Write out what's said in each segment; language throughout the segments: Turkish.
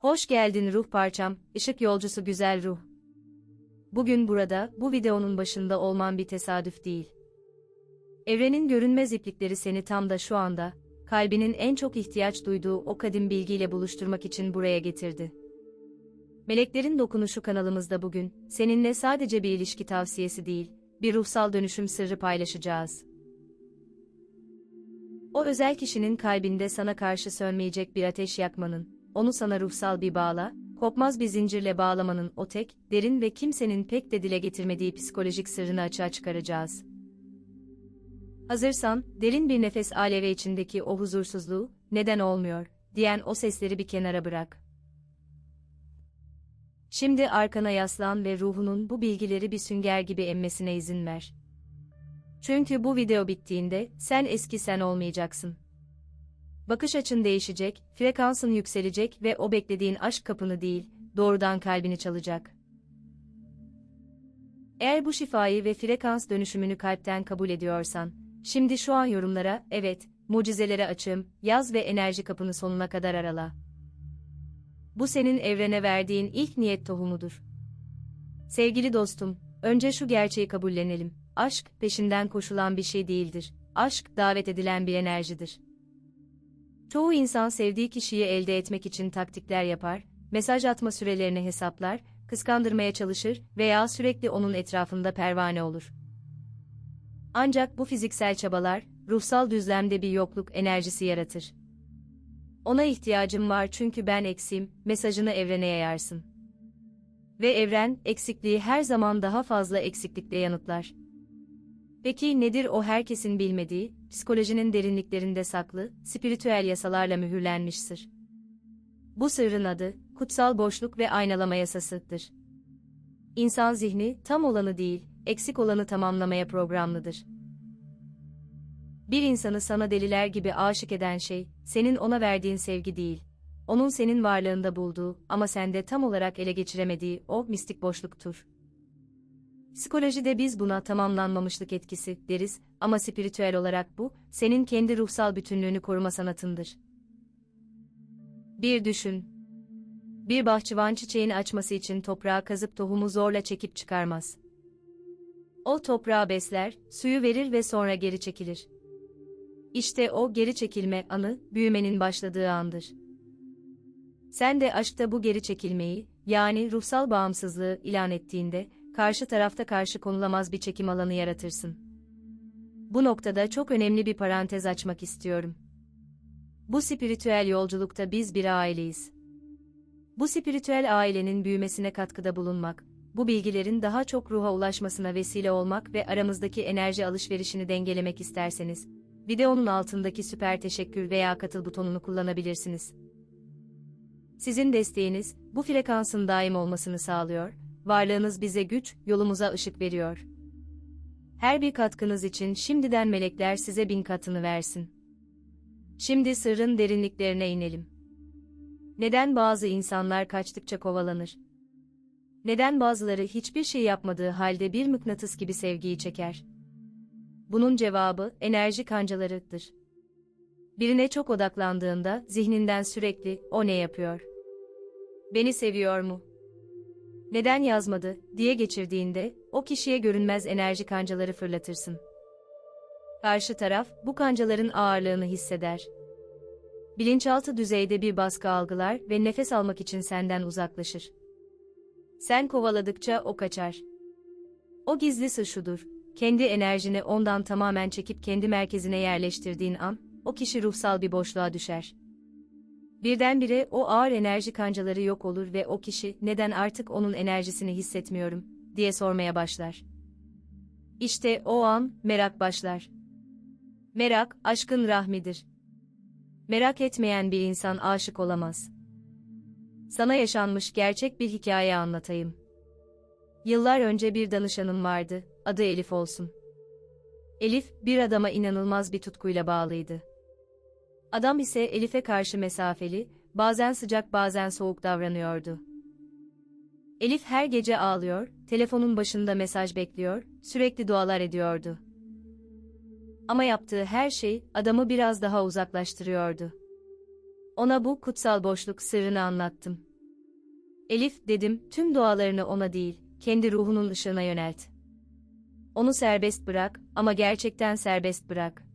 Hoş geldin ruh parçam, ışık yolcusu güzel ruh. Bugün burada, bu videonun başında olman bir tesadüf değil. Evrenin görünmez iplikleri seni tam da şu anda, kalbinin en çok ihtiyaç duyduğu o kadim bilgiyle buluşturmak için buraya getirdi. Meleklerin Dokunuşu kanalımızda bugün, seninle sadece bir ilişki tavsiyesi değil, bir ruhsal dönüşüm sırrı paylaşacağız. O özel kişinin kalbinde sana karşı sönmeyecek bir ateş yakmanın, onu sana ruhsal bir bağla, kopmaz bir zincirle bağlamanın o tek, derin ve kimsenin pek de dile getirmediği psikolojik sırrını açığa çıkaracağız. Hazırsan, derin bir nefes alevi içindeki o huzursuzluğu, neden olmuyor, diyen o sesleri bir kenara bırak. Şimdi arkana yaslan ve ruhunun bu bilgileri bir sünger gibi emmesine izin ver. Çünkü bu video bittiğinde, sen eski sen olmayacaksın. Bakış açın değişecek, frekansın yükselecek ve o beklediğin aşk kapını değil, doğrudan kalbini çalacak. Eğer bu şifayı ve frekans dönüşümünü kalpten kabul ediyorsan, şimdi şu an yorumlara, evet, mucizelere açım, yaz ve enerji kapını sonuna kadar arala. Bu senin evrene verdiğin ilk niyet tohumudur. Sevgili dostum, önce şu gerçeği kabullenelim. Aşk, peşinden koşulan bir şey değildir. Aşk, davet edilen bir enerjidir. Çoğu insan sevdiği kişiyi elde etmek için taktikler yapar, mesaj atma sürelerini hesaplar, kıskandırmaya çalışır veya sürekli onun etrafında pervane olur. Ancak bu fiziksel çabalar, ruhsal düzlemde bir yokluk enerjisi yaratır. Ona ihtiyacım var çünkü ben eksim, mesajını evrene yayarsın. Ve evren, eksikliği her zaman daha fazla eksiklikle yanıtlar. Peki nedir o herkesin bilmediği, psikolojinin derinliklerinde saklı, spiritüel yasalarla mühürlenmiş sır? Bu sırrın adı, kutsal boşluk ve aynalama yasasıdır. İnsan zihni, tam olanı değil, eksik olanı tamamlamaya programlıdır. Bir insanı sana deliler gibi aşık eden şey, senin ona verdiğin sevgi değil. Onun senin varlığında bulduğu ama sende tam olarak ele geçiremediği o mistik boşluktur. Psikolojide biz buna tamamlanmamışlık etkisi deriz ama spiritüel olarak bu, senin kendi ruhsal bütünlüğünü koruma sanatındır. Bir düşün. Bir bahçıvan çiçeğini açması için toprağa kazıp tohumu zorla çekip çıkarmaz. O toprağı besler, suyu verir ve sonra geri çekilir. İşte o geri çekilme anı, büyümenin başladığı andır. Sen de aşkta bu geri çekilmeyi, yani ruhsal bağımsızlığı ilan ettiğinde, karşı tarafta karşı konulamaz bir çekim alanı yaratırsın. Bu noktada çok önemli bir parantez açmak istiyorum. Bu spiritüel yolculukta biz bir aileyiz. Bu spiritüel ailenin büyümesine katkıda bulunmak, bu bilgilerin daha çok ruha ulaşmasına vesile olmak ve aramızdaki enerji alışverişini dengelemek isterseniz, videonun altındaki süper teşekkür veya katıl butonunu kullanabilirsiniz. Sizin desteğiniz, bu frekansın daim olmasını sağlıyor, varlığınız bize güç, yolumuza ışık veriyor. Her bir katkınız için şimdiden melekler size bin katını versin. Şimdi sırrın derinliklerine inelim. Neden bazı insanlar kaçtıkça kovalanır? Neden bazıları hiçbir şey yapmadığı halde bir mıknatıs gibi sevgiyi çeker? Bunun cevabı enerji kancalarıdır. Birine çok odaklandığında zihninden sürekli o ne yapıyor? Beni seviyor mu? Neden yazmadı diye geçirdiğinde o kişiye görünmez enerji kancaları fırlatırsın. Karşı taraf bu kancaların ağırlığını hisseder. Bilinçaltı düzeyde bir baskı algılar ve nefes almak için senden uzaklaşır. Sen kovaladıkça o kaçar. O gizli sır şudur, kendi enerjini ondan tamamen çekip kendi merkezine yerleştirdiğin an, o kişi ruhsal bir boşluğa düşer. Birdenbire o ağır enerji kancaları yok olur ve o kişi neden artık onun enerjisini hissetmiyorum diye sormaya başlar. İşte o an merak başlar. Merak aşkın rahmidir. Merak etmeyen bir insan aşık olamaz. Sana yaşanmış gerçek bir hikaye anlatayım. Yıllar önce bir danışanım vardı, adı Elif olsun. Elif, bir adama inanılmaz bir tutkuyla bağlıydı. Adam ise Elif'e karşı mesafeli, bazen sıcak bazen soğuk davranıyordu. Elif her gece ağlıyor, telefonun başında mesaj bekliyor, sürekli dualar ediyordu. Ama yaptığı her şey adamı biraz daha uzaklaştırıyordu. Ona bu kutsal boşluk sırrını anlattım. Elif dedim, tüm dualarını ona değil, kendi ruhunun ışığına yönelt. Onu serbest bırak ama gerçekten serbest bırak.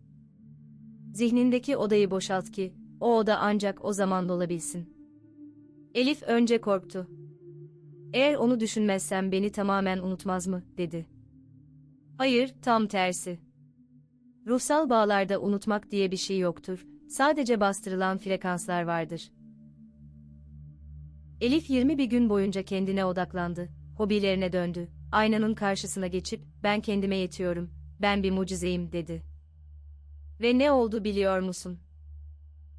Zihnindeki odayı boşalt ki, o oda ancak o zaman dolabilsin. Elif önce korktu. Eğer onu düşünmezsem beni tamamen unutmaz mı, dedi. Hayır, tam tersi. Ruhsal bağlarda unutmak diye bir şey yoktur, sadece bastırılan frekanslar vardır. Elif 20 bir gün boyunca kendine odaklandı, hobilerine döndü, aynanın karşısına geçip, ben kendime yetiyorum, ben bir mucizeyim, dedi. Ve ne oldu biliyor musun?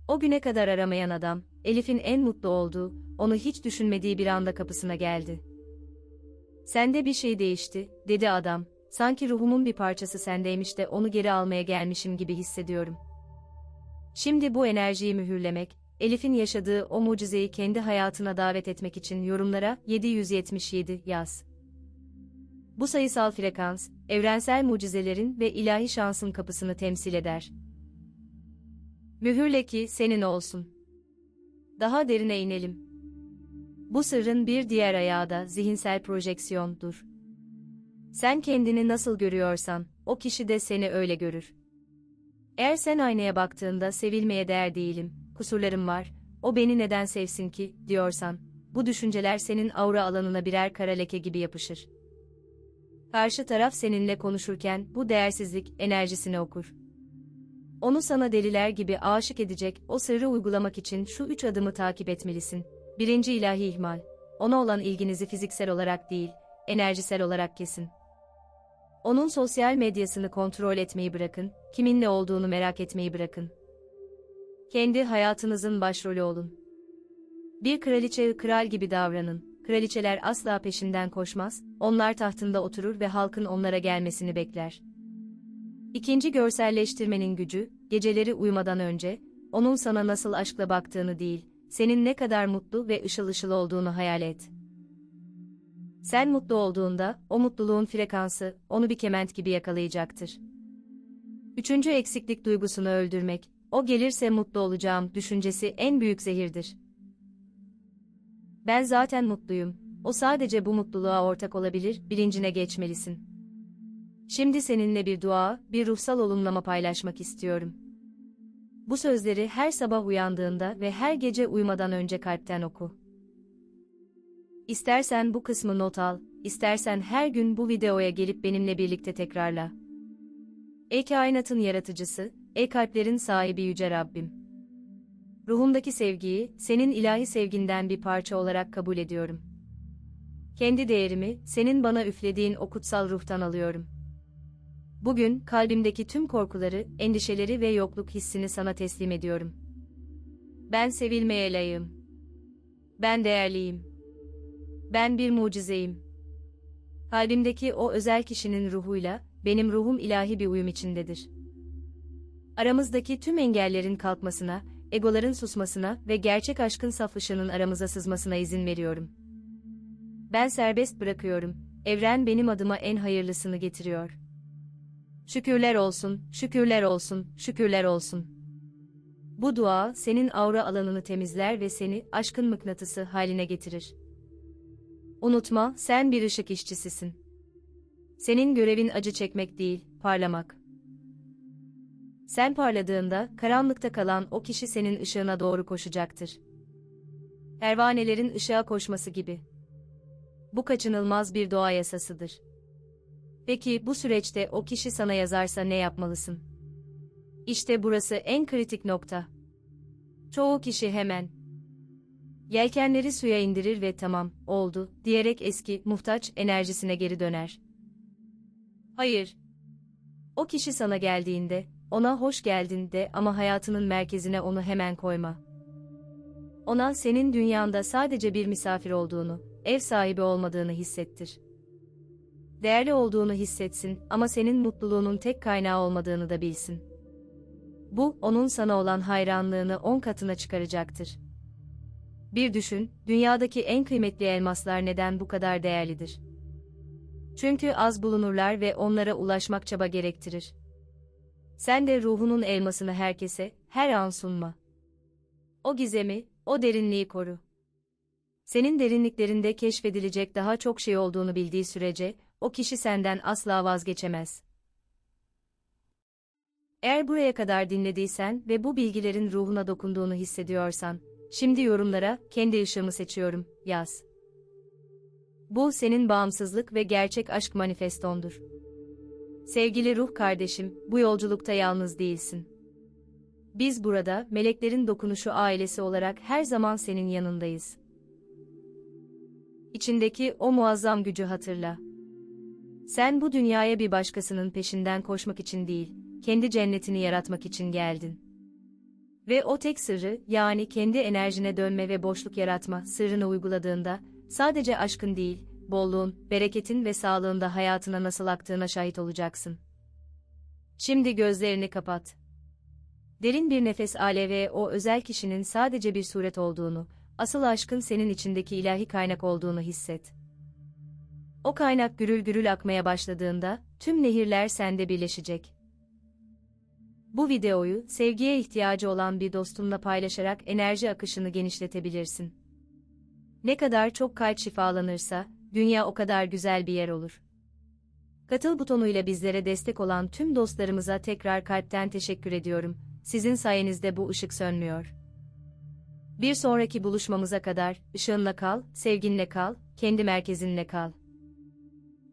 O güne kadar aramayan adam, Elif'in en mutlu olduğu, onu hiç düşünmediği bir anda kapısına geldi. Sende bir şey değişti, dedi adam, sanki ruhumun bir parçası sendeymiş de onu geri almaya gelmişim gibi hissediyorum. Şimdi bu enerjiyi mühürlemek, Elif'in yaşadığı o mucizeyi kendi hayatına davet etmek için yorumlara 777 yaz. Bu sayısal frekans, evrensel mucizelerin ve ilahi şansın kapısını temsil eder. Mühürle ki senin olsun. Daha derine inelim. Bu sırrın bir diğer ayağı da zihinsel projeksiyondur. Sen kendini nasıl görüyorsan, o kişi de seni öyle görür. Eğer sen aynaya baktığında sevilmeye değer değilim, kusurlarım var, o beni neden sevsin ki, diyorsan, bu düşünceler senin aura alanına birer kara leke gibi yapışır. Karşı taraf seninle konuşurken bu değersizlik enerjisini okur. Onu sana deliler gibi aşık edecek o sırrı uygulamak için şu üç adımı takip etmelisin. Birinci ilahi ihmal. Ona olan ilginizi fiziksel olarak değil, enerjisel olarak kesin. Onun sosyal medyasını kontrol etmeyi bırakın, kiminle olduğunu merak etmeyi bırakın. Kendi hayatınızın başrolü olun. Bir kraliçe kral gibi davranın. Kraliçeler asla peşinden koşmaz, onlar tahtında oturur ve halkın onlara gelmesini bekler. İkinci görselleştirmenin gücü, geceleri uyumadan önce, onun sana nasıl aşkla baktığını değil, senin ne kadar mutlu ve ışıl ışıl olduğunu hayal et. Sen mutlu olduğunda, o mutluluğun frekansı, onu bir kement gibi yakalayacaktır. Üçüncü eksiklik duygusunu öldürmek, o gelirse mutlu olacağım düşüncesi en büyük zehirdir. Ben zaten mutluyum, o sadece bu mutluluğa ortak olabilir, bilincine geçmelisin. Şimdi seninle bir dua, bir ruhsal olumlama paylaşmak istiyorum. Bu sözleri her sabah uyandığında ve her gece uyumadan önce kalpten oku. İstersen bu kısmı not al, istersen her gün bu videoya gelip benimle birlikte tekrarla. Ey kainatın yaratıcısı, ey kalplerin sahibi yüce Rabbim. Ruhumdaki sevgiyi, senin ilahi sevginden bir parça olarak kabul ediyorum. Kendi değerimi, senin bana üflediğin o kutsal ruhtan alıyorum. Bugün, kalbimdeki tüm korkuları, endişeleri ve yokluk hissini sana teslim ediyorum. Ben sevilmeye layığım. Ben değerliyim. Ben bir mucizeyim. Kalbimdeki o özel kişinin ruhuyla, benim ruhum ilahi bir uyum içindedir. Aramızdaki tüm engellerin kalkmasına, egoların susmasına ve gerçek aşkın saf ışığının aramıza sızmasına izin veriyorum. Ben serbest bırakıyorum, evren benim adıma en hayırlısını getiriyor. Şükürler olsun, şükürler olsun, şükürler olsun. Bu dua senin aura alanını temizler ve seni aşkın mıknatısı haline getirir. Unutma, sen bir ışık işçisisin. Senin görevin acı çekmek değil, parlamak. Sen parladığında karanlıkta kalan o kişi senin ışığına doğru koşacaktır. Pervanelerin ışığa koşması gibi. Bu kaçınılmaz bir doğa yasasıdır. Peki bu süreçte o kişi sana yazarsa ne yapmalısın? İşte burası en kritik nokta. Çoğu kişi hemen yelkenleri suya indirir ve tamam, oldu diyerek eski muhtaç enerjisine geri döner. Hayır. O kişi sana geldiğinde ona hoş geldin de ama hayatının merkezine onu hemen koyma. Ona senin dünyanda sadece bir misafir olduğunu, ev sahibi olmadığını hissettir değerli olduğunu hissetsin ama senin mutluluğunun tek kaynağı olmadığını da bilsin. Bu, onun sana olan hayranlığını on katına çıkaracaktır. Bir düşün, dünyadaki en kıymetli elmaslar neden bu kadar değerlidir? Çünkü az bulunurlar ve onlara ulaşmak çaba gerektirir. Sen de ruhunun elmasını herkese, her an sunma. O gizemi, o derinliği koru. Senin derinliklerinde keşfedilecek daha çok şey olduğunu bildiği sürece, o kişi senden asla vazgeçemez. Eğer buraya kadar dinlediysen ve bu bilgilerin ruhuna dokunduğunu hissediyorsan, şimdi yorumlara kendi ışığımı seçiyorum yaz. Bu senin bağımsızlık ve gerçek aşk manifestondur. Sevgili ruh kardeşim, bu yolculukta yalnız değilsin. Biz burada meleklerin dokunuşu ailesi olarak her zaman senin yanındayız. İçindeki o muazzam gücü hatırla. Sen bu dünyaya bir başkasının peşinden koşmak için değil, kendi cennetini yaratmak için geldin. Ve o tek sırrı, yani kendi enerjine dönme ve boşluk yaratma sırrını uyguladığında, sadece aşkın değil, bolluğun, bereketin ve sağlığın da hayatına nasıl aktığına şahit olacaksın. Şimdi gözlerini kapat. Derin bir nefes al ve o özel kişinin sadece bir suret olduğunu, asıl aşkın senin içindeki ilahi kaynak olduğunu hisset. O kaynak gürül gürül akmaya başladığında, tüm nehirler sende birleşecek. Bu videoyu, sevgiye ihtiyacı olan bir dostunla paylaşarak enerji akışını genişletebilirsin. Ne kadar çok kalp şifalanırsa, dünya o kadar güzel bir yer olur. Katıl butonuyla bizlere destek olan tüm dostlarımıza tekrar kalpten teşekkür ediyorum. Sizin sayenizde bu ışık sönmüyor. Bir sonraki buluşmamıza kadar, ışığınla kal, sevginle kal, kendi merkezinle kal.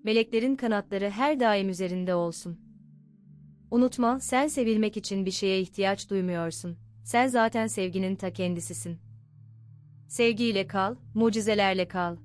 Meleklerin kanatları her daim üzerinde olsun. Unutma, sen sevilmek için bir şeye ihtiyaç duymuyorsun. Sen zaten sevginin ta kendisisin. Sevgiyle kal, mucizelerle kal.